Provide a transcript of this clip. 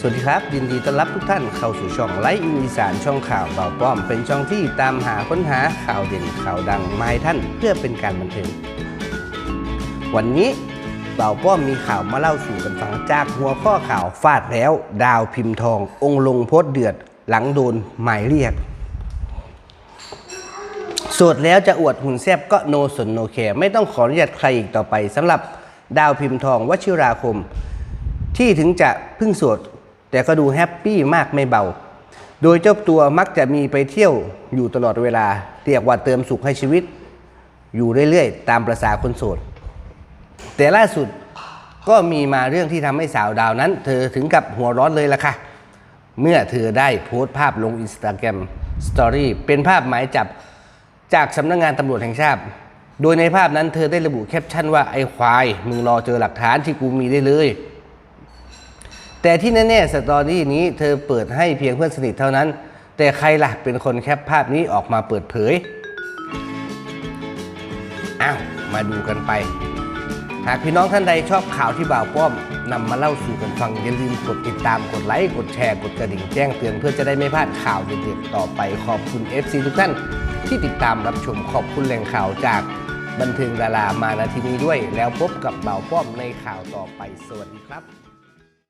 สวัสดีครับ ยินดีต้อนรับทุกท่านเข้าสู่ช่องไลฟ์อินอีสานช่องข่าวเบาป้อม เป็นช่องที่ตามหาค้นหาข่าวเด่นข่าวดังมาให้ท่านเพื่อเป็นการบันเทิงวันนี้เบาป้อมมีข่าวมาเล่าสู่กันฟังจากหัวข้อข่าวฟาดแล้ว ดาวพิมพ์ทอง องค์ลงโพสเดือด หลังโดนหมายเรียกโสดแล้วจะอวดหุ่นแซบก็โนสนโนแคร์ไม่ต้องขออนุญาตใครอีกต่อไปสำหรับดาวพิมพ์ทองวชิราคม ที่ถึงจะพิ่งโสด แต่ก็ดูแฮปปี้มากไม่เบา โดยเจ้าตัวมักจะมีไปเที่ยวอยู่ตลอดเวลา เรียกว่าเติมสุขให้ชีวิต อยู่เรื่อยๆ ตามประษาคนโสด แต่ล่าสุดก็มีมาเรื่องที่ทำให้สาวดาวนั้น เธอถึงกับหัวร้อนเลยล่ะค่ะ เมื่อเธอได้โพสต์ภาพลงอินสตาแกรมสตอรี่เป็นภาพหมายจับจากสำนักงงานตำรวจแห่งชาติ โดยในภาพนั้นเธอได้ระบุแคปชั่นว่าไอ้ควาย มึงรอเจอหลักฐานที่กูมีได้เลย แต่ที่แน่ๆสตอรี่นี้เธอเปิดให้เพียงเพื่อนสนิทเท่านั้น แต่ใครล่ะเป็นคนแคปภาพนี้ออกมาเปิดเผยอ้าวมาดูกันไป หากพี่น้องท่านใดชอบข่าวที่บ่าวป้อมนำมาเล่าสู่กันฟังอย่าลืมกดติดตามกดไลค์กดแชร์กดกระดิ่งแจ้งเตือนเพื่อจะได้ไม่พลาดข่าวเด็ดๆต่อไปขอบคุณ FC ทุกท่านที่ติดตามรับชมขอบคุณแหล่งข่าวจากบันเทิงดารามาณที่นี้ด้วย แล้วพบกับบ่าวป้อมในข่าวต่อไปสวัสดีครับ